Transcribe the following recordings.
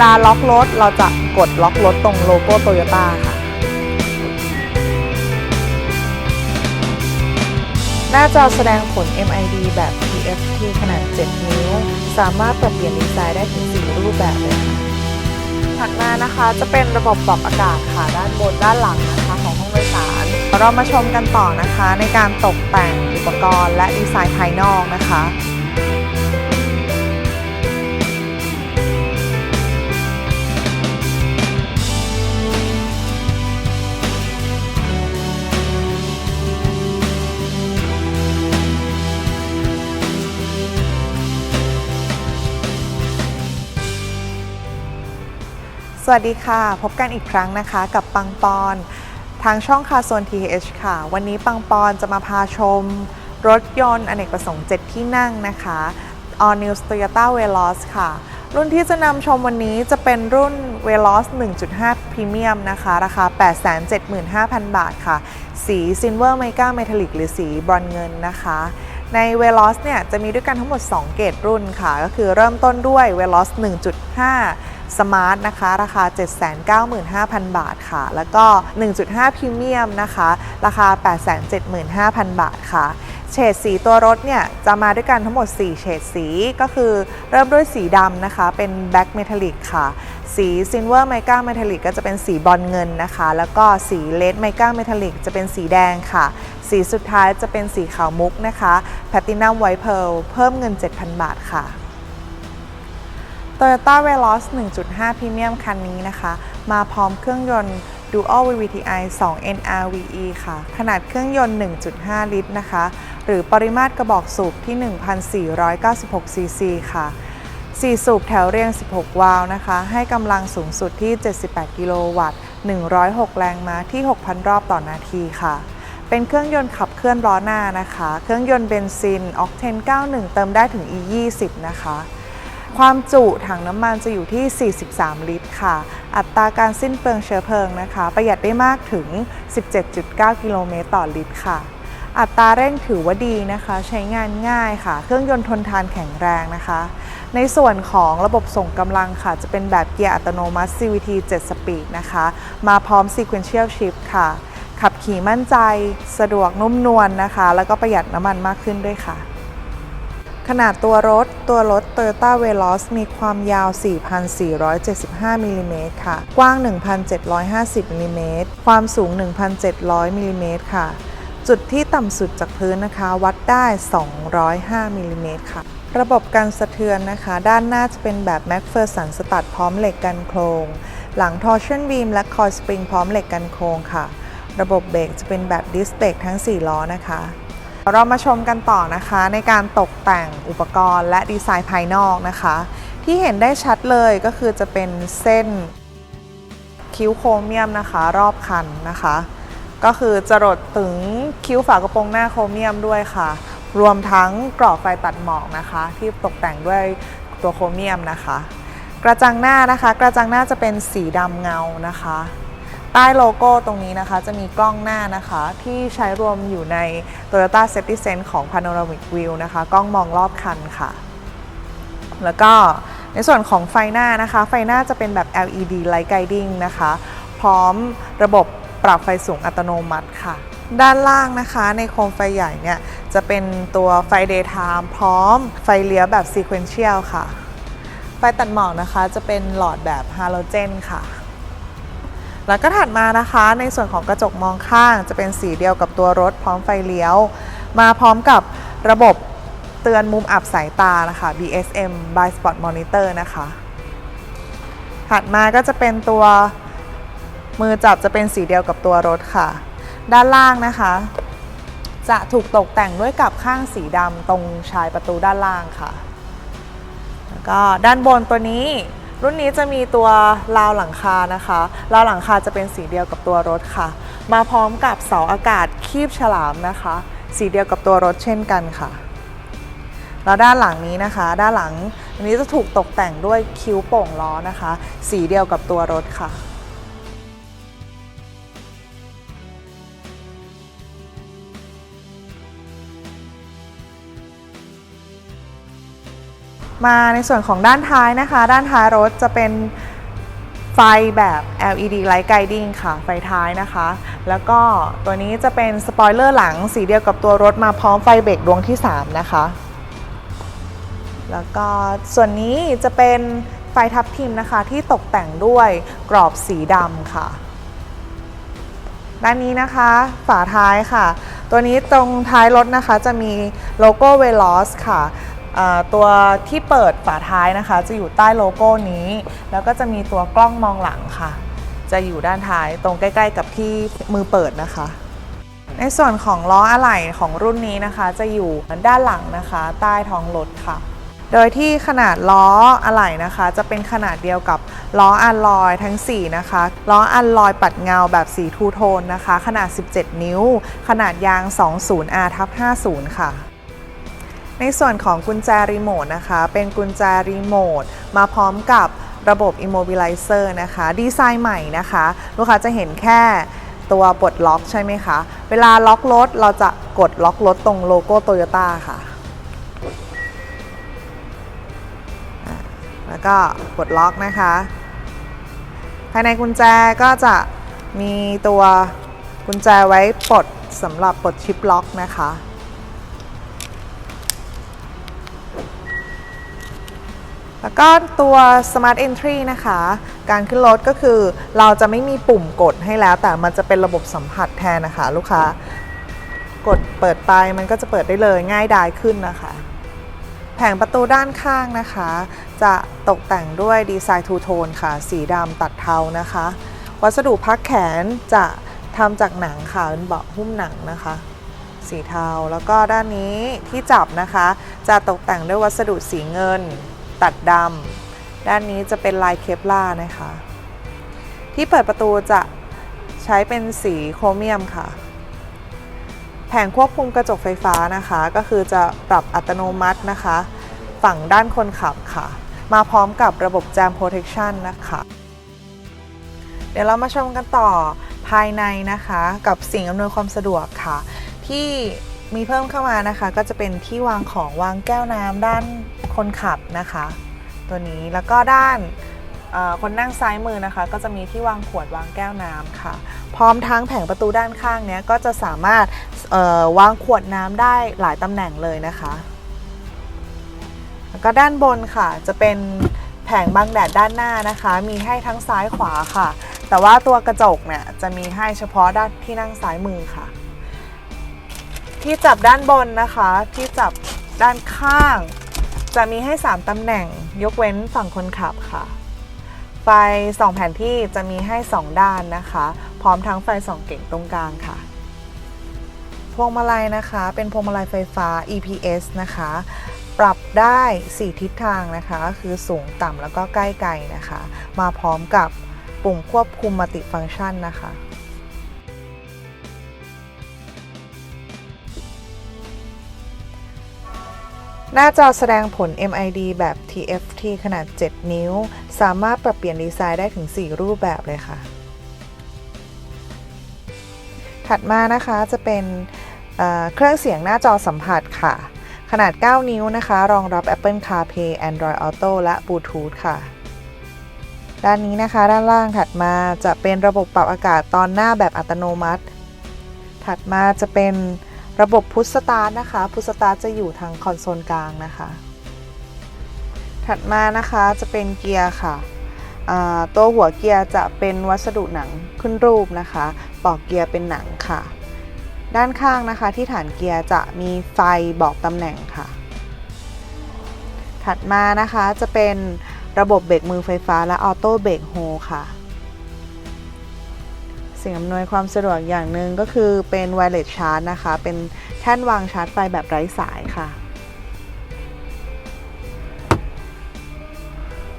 ลาล็อกรถเราจะกดล็อกรถตรงโลโก้โตโยต้าค่ะ หน้าจอแสดงผล MID แบบ TFT ขนาด 7 นิ้ว สามารถปรับเปลี่ยนดีไซน์ได้ถึง 4 รูปแบบเลยค่ะถัดมานะคะจะเป็นระบบปรับอากาศค่ะด้านบนด้านหลังนะคะของห้องโดยสาร เรามาชมกันต่อนะคะในการตกแต่งอุปกรณ์และดีไซน์ภายนอกนะคะ สวัสดีค่ะ พบกันอีกครั้งนะคะกับปังปอน ทางช่องคาโซน TH ค่ะ วันนี้ปังปอนจะมาพาชม รถยนต์อเนกประสงค์ 7 ที่นั่งนะคะ All New Toyota Veloz ค่ะ รุ่นที่จะนำชมวันนี้จะเป็นรุ่น Veloz 1.5 Premium นะคะ ราคา 875,000 บาทค่ะ สี Silver Mega Metallic หรือสีบรอนเงินนะคะใน Veloz เนี่ยจะมีด้วยกันทั้งหมด 2 เกรดรุ่นค่ะ ก็คือเริ่มต้นด้วย Veloz 1.5 Smart นะคะ ราคา 795,000 บาทค่ะ แล้วก็ 1.5 Premium นะคะ ราคา 875,000 บาทค่ะเฉดสีตัวรถเนี่ย จะมาด้วยกันทั้งหมด 4 เฉดสีก็คือเริ่มด้วยสีดำนะคะ เป็น Black Metallic ค่ะ สี Silver Mica Metallic ก็จะเป็นสีบอลเงินนะคะ แล้วก็สี Red Mica Metallic จะเป็นสีแดงค่ะ สีสุดท้ายจะเป็นสีขาวมุกนะคะ Platinum White Pearl เพิ่มเงิน 7,000 บาทค่ะ Toyota Veloz 1.5 Premium คันนี้นะคะ มาพร้อมเครื่องยนต์ Dual VVTi 2 NRVE ค่ะ ขนาดเครื่องยนต์ 1.5 ลิตรนะคะ หรือปริมาตรกระบอกสูบที่ 1,496 ซีซีค่ะ 4 สูบแถวเรียง 16 วาล์วนะคะ ให้กำลังสูงสุดที่ 78 กิโลวัตต์ 106 แรงม้าที่ 6,000 รอบต่อนาทีค่ะ เป็นเครื่องยนต์ขับเคลื่อนล้อหน้านะคะ เครื่องยนต์เบนซิน ออกเทน 91 เติมได้ถึง E20 นะคะ ความจุถังน้ำมันจะอยู่ที่ 43 ลิตรค่ะ อัตราการสิ้นเปลืองเชื้อเพลิงนะคะ ประหยัดได้มากถึง 17.9 กิโลเมตรต่อลิตรค่ะ อัตราเร่งถือว่าดีนะคะ ใช้งานง่ายค่ะ เครื่องยนต์ทนทานแข็งแรงนะคะ ในส่วนของระบบส่งกำลังค่ะ จะเป็นแบบเกียร์อัตโนมัติ CVT 7 สปีดนะคะ มาพร้อม Sequential Shift ค่ะ ขับขี่มั่นใจ สะดวกนุ่มนวลนะคะ แล้วก็ประหยัดน้ำมันมากขึ้นด้วยค่ะ ขนาดตัวรถ ตัวรถ Toyota Veloz มีความยาว 4,475มิลลิเมตรค่ะ กว้าง 1,750มิลลิเมตร ความสูง 1,700มิลลิเมตรค่ะ จุดที่ต่ำสุดจากพื้นนะคะ วัดได้ 205มิลลิเมตรค่ะ ระบบการสะเทือนนะคะ ด้านหน้าจะเป็นแบบ MacPherson สตัดพร้อมเหล็กกันโครง หลัง Torsion Beam และ Coil Spring พร้อมเหล็กกันโครงค่ะ ระบบเบรกจะเป็นแบบดิสเบรกทั้ง 4 ล้อนะคะ เรามาชมกันต่อนะคะในการตกแต่งอุปกรณ์และดีไซน์ภายนอกนะคะ ที่เห็นได้ชัดเลยก็คือจะเป็นเส้นคิ้วโครเมียมนะคะรอบคันนะคะ ก็คือจะรดถึงคิ้วฝากระโปรงหน้าโครเมียมด้วยค่ะ รวมทั้งกรอบไฟตัดหมอกนะคะ ที่ตกแต่งด้วยตัวโครเมียมนะคะ กระจังหน้านะคะ กระจังหน้าจะเป็นสีดำเงานะคะ ใต้โลโก้ตรงนี้นะคะ จะมีกล้องหน้านะคะ ที่ใช้รวมอยู่ใน Toyota Safety Sense ของ Panoramic View นะคะ กล้องมองรอบคันค่ะ แล้วก็ในส่วนของไฟหน้านะคะ ไฟหน้าจะเป็นแบบ LED Light Guiding นะคะ พร้อมระบบปรับไฟสูงอัตโนมัติค่ะ ด้านล่างนะคะในโคมไฟใหญ่เนี่ย จะเป็นตัวไฟ Daytime พร้อมไฟเลี้ยวแบบ Sequential ค่ะ ไฟตัดหมอกนะคะจะเป็นหลอดแบบฮาโลเจนค่ะ แล้วก็ถัดมานะคะ ในส่วนของกระจกมองข้าง จะเป็นสีเดียวกับตัวรถพร้อมไฟเลี้ยว มาพร้อมกับระบบเตือนมุมอับสายตานะคะ BSM by Spot Monitor นะคะ ถัดมาก็จะเป็นตัวมือจับจะเป็นสีเดียวกับตัวรถค่ะ ด้านล่างนะคะ จะถูกตกแต่งด้วยกับข้างสีดำตรงชายประตูด้านล่างค่ะ แล้วก็ด้านบนตัวนี้ รุ่นนี้จะมีตัวราวหลังคานะคะราวหลังคาจะเป็นสีเดียวกับตัวรถค่ะ มาพร้อมกับเสาอากาศคีบฉลามนะคะ สีเดียวกับตัวรถเช่นกันค่ะแล้วด้านหลังนี้นะคะ ด้านหลังอันนี้จะถูกตกแต่งด้วยคิ้วโป่งล้อนะคะ สีเดียวกับตัวรถค่ะ มาในส่วนของด้านท้ายนะคะ ด้านท้ายรถจะเป็นไฟแบบ LED Light Guiding ค่ะ ไฟท้ายนะคะ แล้วก็ตัวนี้จะเป็นสปอยเลอร์หลังสีเดียวกับตัวรถมาพร้อมไฟเบรกดวงที่ 3 นะคะ แล้วก็ส่วนนี้จะเป็นไฟทับทิมนะคะที่ตกแต่งด้วยกรอบสีดำค่ะ ด้านนี้นะคะฝาท้ายค่ะ ตัวนี้ตรงท้ายรถนะคะจะมีโลโก้ Veloz ค่ะ ตัวที่เปิดฝาท้ายนะคะ จะอยู่ใต้โลโก้นี้ แล้วก็จะมีตัวกล้องมองหลังค่ะ จะอยู่ด้านท้ายตรงใกล้ๆ กับที่มือเปิดนะคะ ในส่วนของล้ออะไหล่ของรุ่นนี้นะคะ จะอยู่ด้านหลังนะคะ ใต้ท้องรถค่ะ โดยที่ขนาดล้ออะไหล่นะคะ จะเป็นขนาดเดียวกับล้ออัลลอยทั้ง 4 นะคะ ล้ออัลลอยปัดเงาแบบสีทูโทนนะคะ ขนาด 17 นิ้ว ขนาดยาง 20R ทับ50 ค่ะ ในส่วนของกุญแจรีโมทนะคะ เป็นกุญแจรีโมทมาพร้อมกับระบบ Immobilizer นะคะ ดีไซน์ใหม่นะคะ ลูกค้าจะเห็นแค่ตัวปลดล็อกใช่ไหมคะ เวลาล็อกรถเราจะกดล็อกรถตรงโลโก้โตโยต้าค่ะ แล้วก็กดล็อกนะคะ ภายในกุญแจก็จะมีตัวกุญแจไว้ปลดสำหรับปลดชิปล็อกนะคะ แล้วก็ตัว Smart Entry นะคะ การขึ้นรถก็คือเราจะไม่มีปุ่มกดให้แล้ว แต่มันจะเป็นระบบสัมผัสแทนนะคะ ลูกค้ากดเปิดไปมันก็จะเปิดได้เลยง่ายดายขึ้นนะคะ แผงประตูด้านข้างนะคะ จะตกแต่งด้วยดีไซน์ทูโทนค่ะ สีดำตัดเทานะคะ วัสดุพักแขนจะทำจากหนังค่ะเป็นเบาะหุ้มหนังนะคะ สีเทาแล้วก็ด้านนี้ที่จับนะคะ จะตกแต่งด้วยวัสดุสีเงิน ตัดดำด้านนี้จะเป็นลายเคปลาร์นะคะ ที่เปิดประตูจะใช้เป็นสีโครเมียมค่ะ แผงควบคุมกระจกไฟฟ้านะคะ ก็คือจะปรับอัตโนมัตินะคะ ฝั่งด้านคนขับค่ะ มาพร้อมกับระบบ Jam Protection นะคะ เดี๋ยวเรามาชมกันต่อภายในนะคะ กับสิ่งอำนวยความสะดวกค่ะ ที่ มีเพิ่มเข้ามานะคะ ก็จะเป็นที่วางของวางแก้วน้ำด้านคนขับนะคะ ตัวนี้แล้วก็ด้านคนนั่งซ้ายมือนะคะ ก็จะมีที่วางขวดวางแก้วน้ำค่ะ พร้อมทั้งแผงประตูด้านข้างเนี้ยก็จะสามารถวางขวดน้ำได้หลายตำแหน่งเลยนะคะแล้วก็ด้านบนค่ะ จะเป็นแผงบังแดดด้านหน้านะคะ มีให้ทั้งซ้ายขวาค่ะ แต่ว่าตัวกระจกเนี่ยจะมีให้เฉพาะด้านที่นั่งซ้ายมือค่ะ ที่จับด้านบนนะคะ ที่จับด้านข้าง จะมีให้ 3ตำแหน่งยกเว้นฝั่งคนขับค่ะ ไฟส่องแผนที่จะมีให้ 2 ด้านนะคะ พร้อมทั้งไฟส่องเก่งตรงกลางค่ะพวงมาลัยนะคะ เป็นพวงมาลัยไฟฟ้า EPS นะคะ ปรับได้ 4 ทิศทางนะคะคือสูงต่ำแล้วก็ใกล้ไกลนะคะ มาพร้อมกับปุ่มควบคุมมัลติฟังก์ชันนะคะ หน้าจอแสดงผล MID แบบ TFT ขนาด 7 นิ้ว สามารถปรับเปลี่ยนดีไซน์ได้ถึง 4 รูปแบบเลยค่ะ ถัดมานะคะจะเป็นเเครื่องเสียงหน้าจอสัมผัสค่ะ ขนาด 9 นิ้วนะคะ รองรับ Apple CarPlay Android Auto และ Bluetooth ค่ะด้านนี้นะคะด้านล่างถัดมาจะเป็นระบบปรับอากาศตอนหน้าแบบอัตโนมัติ ถัดมาจะเป็น ระบบพุชสตาร์ทนะคะพุชสตาร์ทจะอยู่ทางคอนโซลกลางนะคะ ถัดมานะคะจะเป็นเกียร์ค่ะตัวหัวเกียร์จะเป็นวัสดุหนังขึ้นรูปนะคะ ปอกเกียร์เป็นหนังค่ะ ด้านข้างนะคะที่ฐานเกียร์จะมีไฟบอกตำแหน่งค่ะ ถัดมานะคะจะเป็นระบบเบรกมือไฟฟ้าและออโต้เบรกโฮค่ะ สิ่งอำนวยความสะดวกอย่างหนึ่งก็คือเป็นไวเลสชาร์จนะคะ เป็นแท่นวางชาร์จไฟแบบไร้สายค่ะ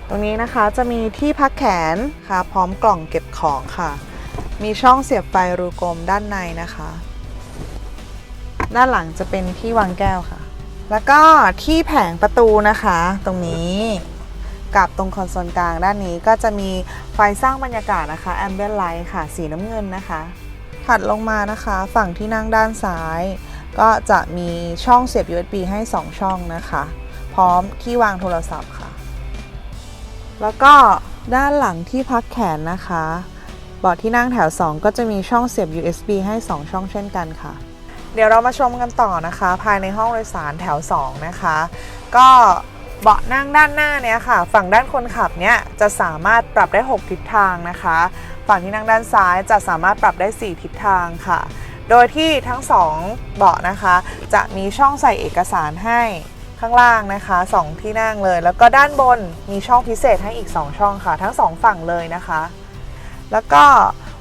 ตรงนี้นะคะจะมีที่พักแขนค่ะ พร้อมกล่องเก็บของค่ะ มีช่องเสียบไฟรูกลมด้านในนะคะ ด้านหลังจะเป็นที่วางแก้วค่ะ แล้วก็ที่แผงประตูนะคะ ตรงนี้ กับตรงคอนโซลกลางด้านนี้ก็จะมีไฟสร้างบรรยากาศนะคะ Ambient Light ค่ะ สีน้ำเงินนะคะ ถัดลงมานะคะ ฝั่งที่นั่งด้านซ้าย ก็จะมีช่องเสียบ USB ให้ 2 ช่องนะคะ พร้อมที่วางโทรศัพท์ค่ะ แล้วก็ด้านหลังที่พักแขนนะคะเบาะที่นั่งแถว 2 ก็จะมีช่องเสียบ USB ให้ 2 ช่องเช่นกันค่ะ เดี๋ยวเรามาชมกันต่อนะคะ ภายในห้องโดยสารแถว 2 นะคะ ก็ เบาะนั่งด้านหน้าเนี่ยค่ะ ฝั่งด้านคนขับเนี่ยจะสามารถปรับได้ 6 ทิศทางนะคะ ฝั่งที่นั่งด้านซ้ายจะสามารถปรับได้ 4 ทิศทางค่ะ โดยที่ทั้ง 2 เบาะนะคะ จะมีช่องใส่เอกสารให้ข้างล่างนะคะ 2 ที่นั่งเลย แล้วก็ด้านบนมีช่องพิเศษให้อีก 2 ช่องค่ะ ทั้ง 2 ฝั่งเลยนะคะ แล้วก็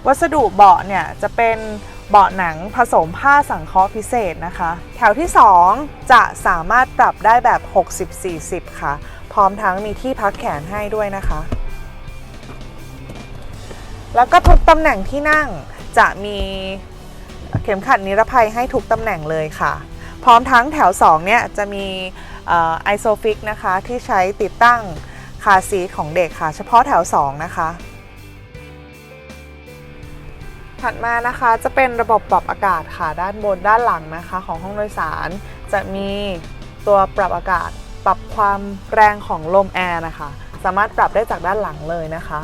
วัสดุเบาะเนี่ยจะเป็น เบาะหนังผสมผ้าสังเคราะห์พิเศษนะคะ แถวที่ 2 จะสามารถปรับได้แบบ 60-40 ค่ะ พร้อมทั้งมีที่พักแขนให้ด้วยนะคะ แล้วก็ทุกตำแหน่งที่นั่งจะมีเข็มขัดนิรภัยให้ทุกตำแหน่งเลยค่ะ พร้อมทั้งแถว 2 เนี่ยจะมีไอโซฟิกนะคะที่ใช้ติดตั้งคาซีทของเด็กค่ะ เฉพาะแถว 2 นะคะ ถัดมานะคะจะเป็นระบบปรับอากาศค่ะด้านบนด้านหลังนะคะของห้องโดยสาร จะมีตัวปรับอากาศ ปรับความแรงของลมแอร์นะคะ สามารถปรับได้จากด้านหลังเลยนะคะ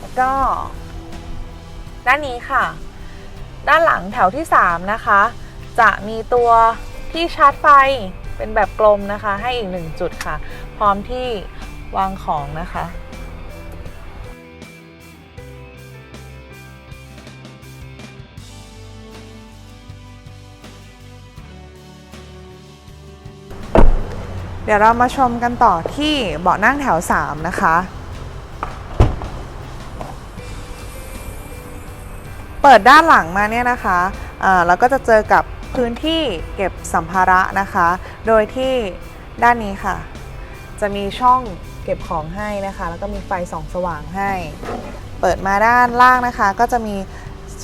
แล้วก็ ด้านนี้ค่ะ ด้านหลังแถวที่ 3 นะคะ จะมีตัวที่ชาร์จไฟเป็นแบบกลมนะคะ ให้อีก 1 จุดค่ะ พร้อมที่วางของนะคะ เดี๋ยวเรามาชมกันต่อที่เบาะนั่งแถว 3 นะคะ เปิดด้านหลังมาเนี่ยนะคะเราก็จะเจอกับพื้นที่เก็บสัมภาระนะคะ โดยที่ด้านนี้ค่ะ จะมีช่องเก็บของให้นะคะ แล้วก็มีไฟส่องสว่างให้ เปิดมาด้านล่างนะคะ ก็จะมี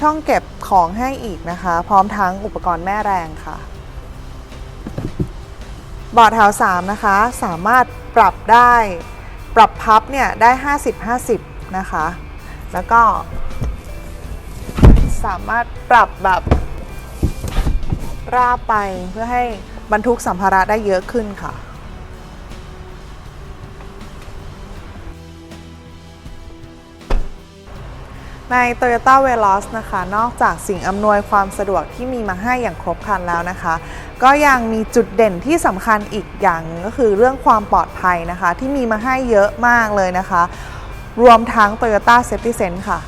ช่องเก็บของให้อีกนะคะ พร้อมทั้งอุปกรณ์แม่แรงค่ะ บอร์ดแถว3นะคะสามารถปรับได้ ปรับพับเนี่ยได้ 50-50 นะคะ แล้วก็ สามารถปรับแบบราบไปเพื่อให้บรรทุกสัมภาระได้เยอะขึ้นค่ะ ใน Toyota Veloz นะคะ นอกจากสิ่งอำนวยความสะดวกที่มีมาให้อย่างครบครันแล้วนะคะ ก็ยังมีจุดเด่นที่สำคัญอีกอย่างหนึ่งก็คือเรื่องความปลอดภัยนะคะ ที่มีมาให้เยอะมากเลยนะคะ รวมทั้ง Toyota Safety Sense ค่ะ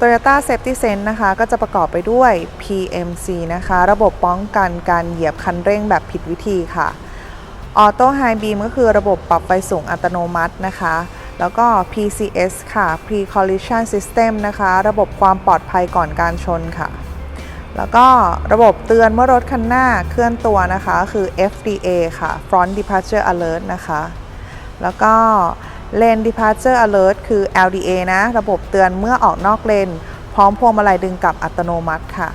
Toyota Safety Sense นะคะ ก็จะประกอบไปด้วย PMC นะคะ ระบบป้องกันการเหยียบคันเร่งแบบผิดวิธีค่ะ Auto High Beam ก็คือระบบปรับไฟสูงอัตโนมัตินะคะ แล้วก็ PCS ค่ะ Pre Collision System นะคะ ระบบความปลอดภัยก่อนการชนค่ะ แล้วก็ระบบเตือนเมื่อรถคันหน้าเคลื่อนตัวนะคะ คือ FDA ค่ะ Front Departure Alert นะคะ แล้วก็ Lane Departure Alert คือ LDA นะ ระบบเตือนเมื่อออกนอกเลน พร้อมพวงมาลัยดึงกลับอัตโนมัติค่ะ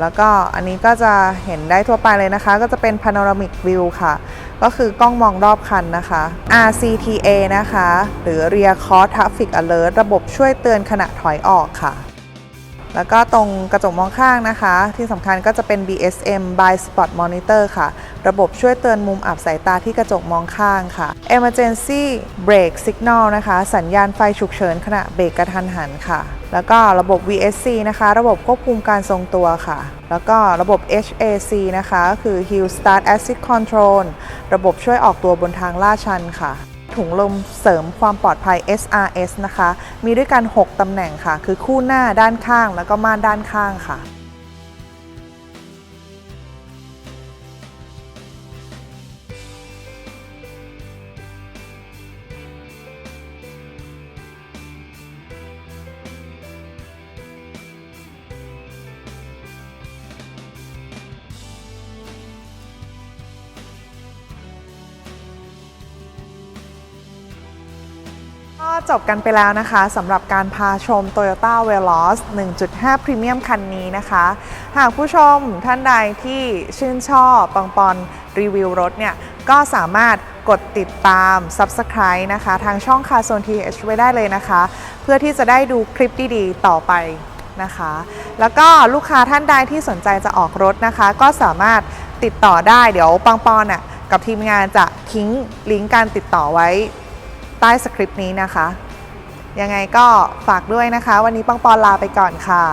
แล้วก็อันนี้ก็จะเห็นได้ทั่วไปเลยนะคะ ก็จะเป็น Panoramic View ค่ะ ก็คือกล้องมองรอบคันนะคะ RCTA นะคะ หรือ Rear Cross Traffic Alert ระบบช่วยเตือนขณะถอยออกค่ะ แล้วก็ตรงกระจกมองข้างนะคะ ที่สำคัญก็จะเป็น BSM by Spot Monitor ค่ะ ระบบช่วยเตือนมุมอับสายตาที่กระจกมองข้างค่ะ Emergency Brake Signal นะคะ สัญญาณไฟฉุกเฉินขณะเบรกกระทันหันค่ะ แล้วก็ระบบ VSC นะคะ ระบบควบคุมการทรงตัวค่ะ แล้วก็ระบบ HAC นะคะก็คือ Hill Start Assist Control ระบบช่วยออกตัวบนทางลาดชันค่ะถุงลมเสริมความปลอดภัย SRS นะคะ มีด้วยกัน 6 ตำแหน่งค่ะ คือคู่หน้าด้านข้างแล้วก็ม่านด้านข้างค่ะ จบกันไปแล้วนะคะสำหรับการพาชม Toyota Veloz 1.5 Premium คันนี้นะคะ หากผู้ชมท่านใดที่ชื่นชอบปังปอนรีวิวรถเนี่ย ก็สามารถกดติดตาม Subscribe นะคะ ทางช่อง c a r z o n TH ไว้ได้เลยนะคะ เพื่อที่จะได้ดูคลิปดีๆ ต่อไปนะคะ แล้วก็ลูกค้าท่านใดที่สนใจจะออกรถนะคะ ก็สามารถติดต่อได้เดี๋ยวปังปอนน่ะกับทีมงานจะทิ้งลิงก์การติดต่อไว้ ต้สคริปต์นี้นะคะ ยังไงก็ฝากด้วยนะคะ วันนี้ปังปอนลาไปก่อนค่ะ